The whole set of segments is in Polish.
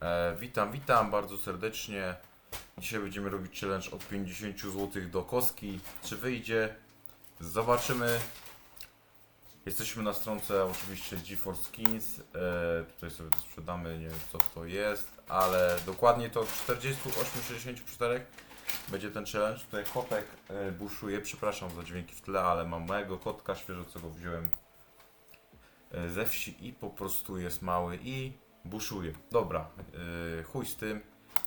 E, witam, witam bardzo serdecznie. Dzisiaj będziemy robić challenge od 50 zł do kostki. Czy wyjdzie? Zobaczymy. Jesteśmy na stronce oczywiście GeForce Skins. E, tutaj sobie to sprzedamy, nie wiem co to jest, ale dokładnie to 48-64 będzie ten challenge. Tutaj kotek e, buszuje, przepraszam za dźwięki w tle, ale mam małego kotka świeżo co go wziąłem e, ze wsi i po prostu jest mały i buszuje. Dobra, yy, chuj z tym.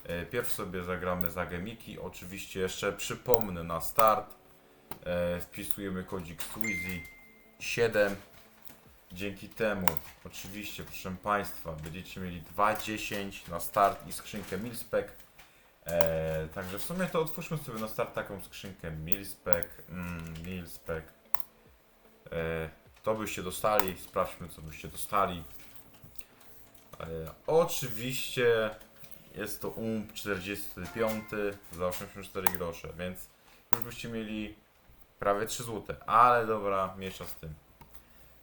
Yy, pierw sobie zagramy za gemiki. Oczywiście jeszcze przypomnę na start. Yy, wpisujemy kodzik Sweezy 7. Dzięki temu, oczywiście, proszę Państwa, będziecie mieli 2,10 na start i skrzynkę Milspec. E, także w sumie to otwórzmy sobie na start taką skrzynkę Milspec. Mm, Milspec. E, to byście dostali, sprawdźmy co byście dostali. E, oczywiście jest to UMP 45 za 84 grosze, więc już byście mieli prawie 3 zł, ale dobra, miesza z tym.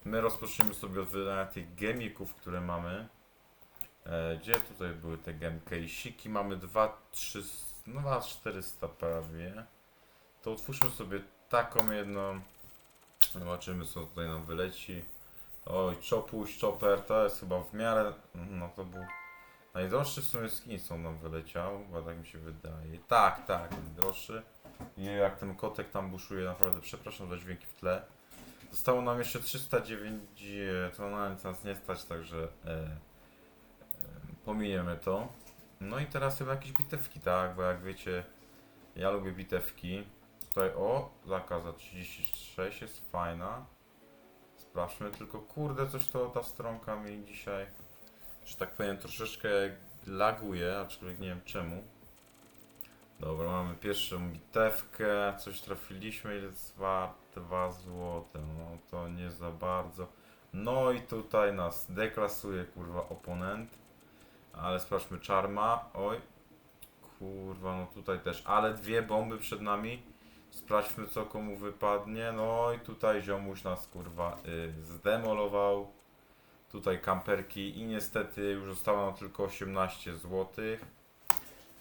My rozpoczniemy sobie od wydania tych gemików, które mamy. E, gdzie tutaj były te gemcase'iki? Mamy 2, 3, no 2, 400 prawie. To otwórzmy sobie taką jedną. Zobaczymy co tutaj nam wyleci. Oj, Chopuś, Chopper, to jest chyba w miarę, no to był najdroższy w sumie skin co nam wyleciał, chyba tak mi się wydaje. Tak, tak, najdroższy. I jak ten kotek tam buszuje, naprawdę przepraszam za dźwięki w tle. Zostało nam jeszcze 309, to na nas nie stać, także e, e, pominiemy to. No i teraz chyba jakieś bitewki, tak, bo jak wiecie, ja lubię bitewki. Tutaj, o, zakaza 36 jest fajna. Sprawdźmy, tylko kurde, coś to ta stronka mi dzisiaj, że tak powiem, troszeczkę laguje, aczkolwiek nie wiem czemu. Dobra, mamy pierwszą bitewkę, coś trafiliśmy, jest warte 2 złote, no to nie za bardzo. No i tutaj nas deklasuje, kurwa, oponent. Ale sprawdźmy czarma, oj. Kurwa, no tutaj też, ale dwie bomby przed nami. Sprawdźmy co komu wypadnie. No i tutaj ziomuś nas kurwa y, zdemolował. Tutaj kamperki i niestety już zostało nam tylko 18 zł.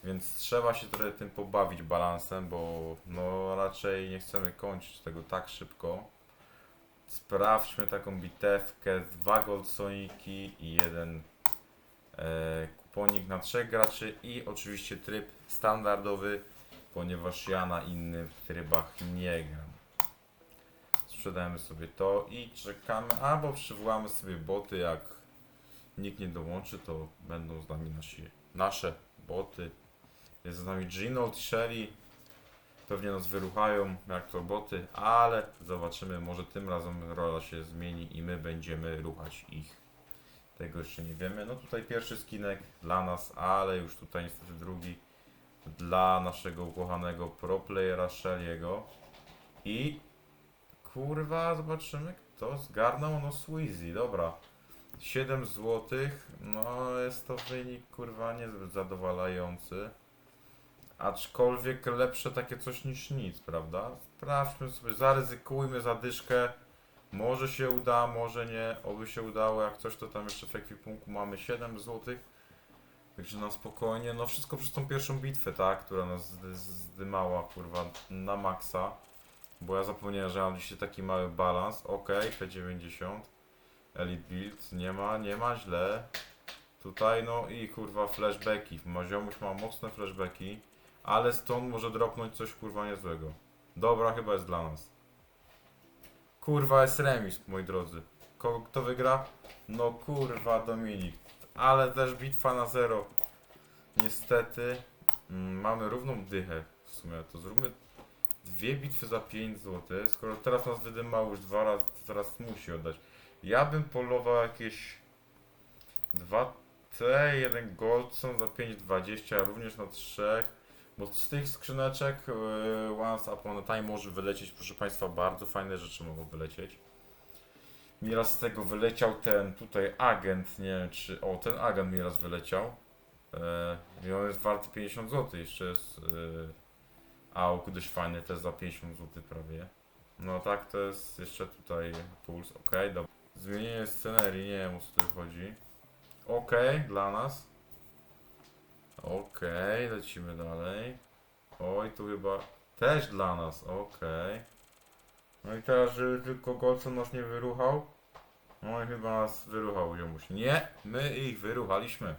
Więc trzeba się trochę tym pobawić balansem, bo no raczej nie chcemy kończyć tego tak szybko. Sprawdźmy taką bitewkę. Dwa Gold Soniki i jeden e, kuponik na trzech graczy i oczywiście tryb standardowy ponieważ ja na innych trybach nie gram. Sprzedajemy sobie to i czekamy, albo przywołamy sobie boty, jak nikt nie dołączy, to będą z nami nasi, nasze boty. Jest z nami Ginold, Shelly, pewnie nas wyruchają jak to boty, ale zobaczymy, może tym razem rola się zmieni i my będziemy ruchać ich. Tego jeszcze nie wiemy. No tutaj pierwszy skinek dla nas, ale już tutaj niestety drugi dla naszego ukochanego pro playera Shelly'ego. I kurwa, zobaczymy kto zgarnął. No Sweezy, dobra. 7 zł, no jest to wynik kurwa niezbyt zadowalający. Aczkolwiek lepsze takie coś niż nic, prawda? Sprawdźmy sobie, zaryzykujmy zadyszkę. Może się uda, może nie. Oby się udało, jak coś to tam jeszcze w ekwipunku mamy 7 złotych. Także na spokojnie, no wszystko przez tą pierwszą bitwę, tak, która nas zdy- zdymała, kurwa, na maksa. Bo ja zapomniałem, że mam dzisiaj taki mały balans. Ok, P90. Elite Build, nie ma, nie ma, źle. Tutaj, no i kurwa, flashbacki. Maziomuś ma mocne flashbacki, ale stąd może dropnąć coś, kurwa, niezłego. Dobra, chyba jest dla nas. Kurwa, jest remis, moi drodzy. Kto wygra? No kurwa, Dominik ale też bitwa na zero. Niestety mm, mamy równą dychę w sumie. To zróbmy dwie bitwy za 5 zł. Skoro teraz nas wydymał już dwa razy, to teraz musi oddać. Ja bym polował jakieś 2T, jeden Goldson za 5,20, również na 3. Bo z tych skrzyneczek yy, Once Upon a Time może wylecieć, proszę Państwa, bardzo fajne rzeczy mogą wylecieć. Mi raz z tego wyleciał ten tutaj agent, nie wiem czy. O, ten agent mi raz wyleciał. E, I on jest warty 50 zł. Jeszcze jest. E, AUK dość fajny, też za 50 zł prawie. No tak, to jest jeszcze tutaj puls. Ok, dobra. Zmienienie scenerii, nie wiem o co tu chodzi. Ok, dla nas. Okej, lecimy dalej. Oj, tu chyba też dla nas, okej. No i teraz, żeby tylko Golson nas nie wyruchał. No i chyba nas wyruchał ziomuś. Nie, my ich wyruchaliśmy.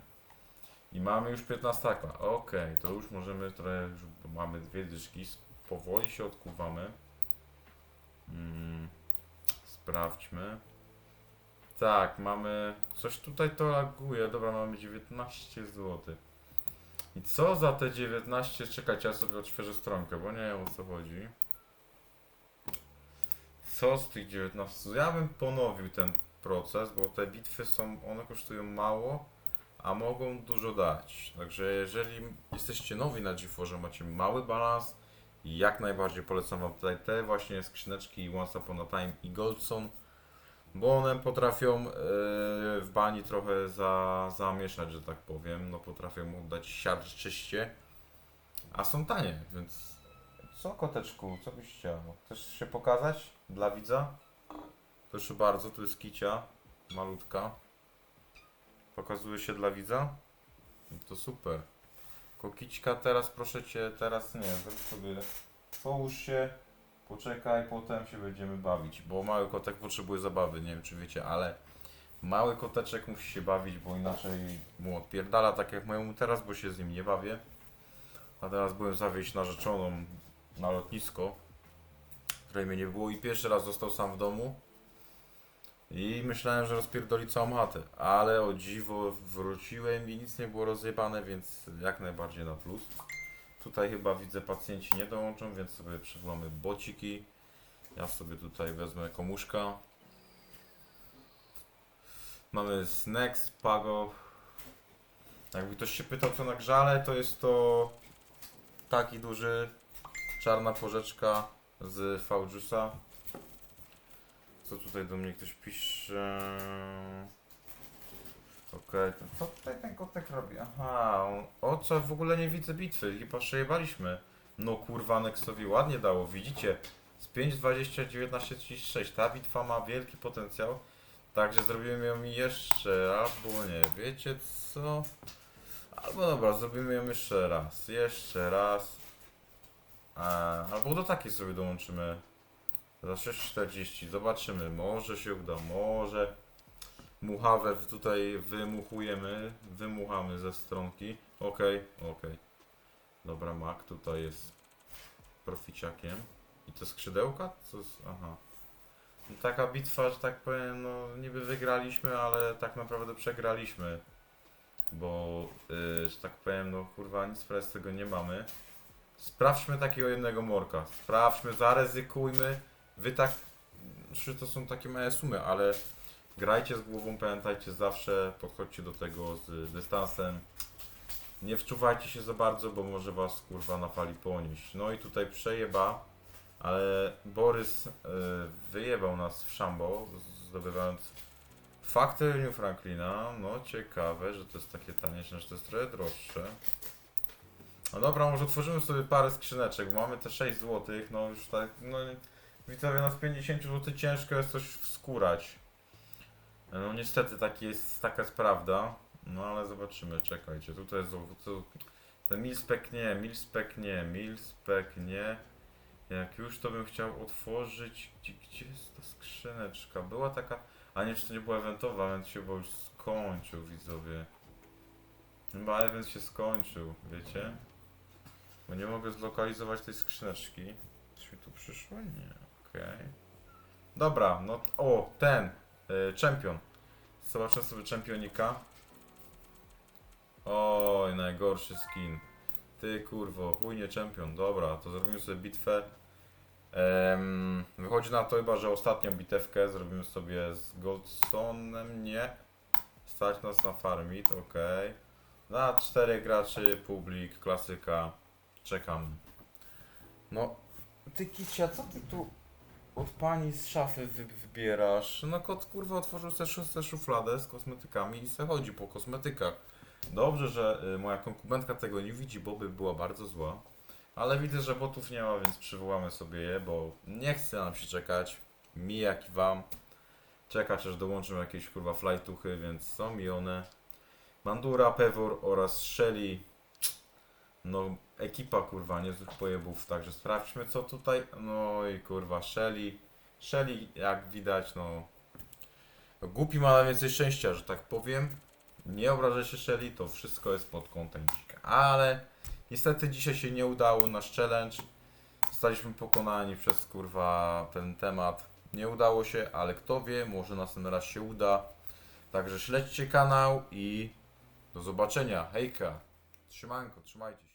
I mamy już 15 Okej, to już możemy trochę, już mamy dwie dyszki. Powoli się odkuwamy. Mm, sprawdźmy. Tak, mamy. Coś tutaj to laguje. Dobra, mamy 19 zł. I co za te 19? Czekajcie, ja sobie odświeżę stronkę, bo nie wiem o co chodzi. Co z tych 19? Ja bym ponowił ten proces, bo te bitwy są, one kosztują mało, a mogą dużo dać. Także jeżeli jesteście nowi na GeForce, macie mały balans, jak najbardziej polecam wam tutaj te właśnie skrzyneczki Once Upon a Time i Goldson, bo one potrafią yy, w bani trochę za, zamieszać, że tak powiem. No potrafią oddać siarcz czyście, a są tanie, więc co koteczku, co byś chciał? Chcesz się pokazać dla widza? Proszę bardzo, tu jest kicia, malutka. Pokazuje się dla widza? No to super. Kokiczka, teraz proszę cię, teraz nie, zrób sobie, połóż się, poczekaj, potem się będziemy bawić, bo mały kotek potrzebuje zabawy, nie wiem czy wiecie, ale mały koteczek musi się bawić, bo inaczej mu odpierdala, tak jak mojemu teraz, bo się z nim nie bawię. A teraz byłem zawieźć narzeczoną na lotnisko, której mnie nie było i pierwszy raz został sam w domu. I myślałem, że rozpierdoli całą chatę, ale o dziwo wróciłem i nic nie było rozjebane, więc jak najbardziej na plus. Tutaj chyba widzę pacjenci nie dołączą, więc sobie przywołamy bociki. Ja sobie tutaj wezmę komuszka. Mamy Snacks, Pago. Jakby ktoś się pytał co na grzale, to jest to taki duży czarna porzeczka z V-Juice'a. Co tutaj do mnie ktoś pisze? Okej, to co tutaj ten kotek robi? Aha, o co w ogóle nie widzę bitwy, chyba przejebaliśmy. No kurwa, Nexowi ładnie dało, widzicie? Z 5.20, 19.36, ta bitwa ma wielki potencjał. Także zrobimy ją jeszcze, albo nie, wiecie co? Albo dobra, zrobimy ją jeszcze raz, jeszcze raz. A, albo do takiej sobie dołączymy. Za 6,40. Zobaczymy. Może się uda. Może. Muchawę tutaj wymuchujemy. Wymuchamy ze stronki. Okej, okej. Dobra, Mac tutaj jest proficiakiem. I to skrzydełka? Co. Aha. No, taka bitwa, że tak powiem, no niby wygraliśmy, ale tak naprawdę przegraliśmy. Bo, yy, że tak powiem, no kurwa, nic z tego nie mamy. Sprawdźmy takiego jednego morka. Sprawdźmy, zaryzykujmy. Wy tak, to są takie małe sumy, ale grajcie z głową, pamiętajcie zawsze, podchodźcie do tego z dystansem. Nie wczuwajcie się za bardzo, bo może was kurwa na fali ponieść. No i tutaj przejeba, ale Borys y, wyjebał nas w szambo, zdobywając fakty New Franklina. No ciekawe, że to jest takie tanie, że to jest trochę droższe. No dobra, może otworzymy sobie parę skrzyneczek, bo mamy te 6 zł, no już tak, no widzowie, z 50 zł ciężko jest coś wskórać. No niestety taki jest, taka jest prawda, no ale zobaczymy, czekajcie, tutaj jest, to, ten milspek nie, milspek nie, milspek nie. Jak już to bym chciał otworzyć, gdzie, gdzie jest ta skrzyneczka? Była taka, a nie, to nie była eventowa, więc się chyba już skończył, widzowie. Chyba event się skończył, wiecie? Bo nie mogę zlokalizować tej skrzyneczki. Coś mi tu przyszło? Nie, okej. Dobra, no o, ten, y, czempion. Zobaczę sobie czempionika. Oj, najgorszy skin. Ty kurwo, chuj nie czempion. Dobra, to zrobimy sobie bitwę. Wychodzi na to chyba, że ostatnią bitewkę zrobimy sobie z Goldsonem. Nie. Stać nas na farmit, okej. Na czterech graczy, publik, klasyka. Czekam. No, ty Kicia, co ty tu od pani z szafy wy wybierasz? No kot kurwa otworzył sobie szóstą szufladę z kosmetykami i se chodzi po kosmetykach. Dobrze, że y, moja konkubentka tego nie widzi, bo by była bardzo zła. Ale widzę, że botów nie ma, więc przywołamy sobie je, bo nie chce nam się czekać. Mi jak i wam. Czekać aż dołączą jakieś kurwa flightuchy, więc są mi one. Bandura, Pewor oraz Shelly. No, ekipa kurwa, niezłych pojebów, także sprawdźmy co tutaj. No i kurwa, Shelly. Shelly, jak widać, no. no głupi ma więcej szczęścia, że tak powiem. Nie obrażaj się Shelly, to wszystko jest pod kątem dzika. Ale niestety dzisiaj się nie udało nasz challenge. Zostaliśmy pokonani przez kurwa ten temat. Nie udało się, ale kto wie, może następny raz się uda. Także śledźcie kanał i do zobaczenia. Hejka. Trzymanko, trzymajcie się.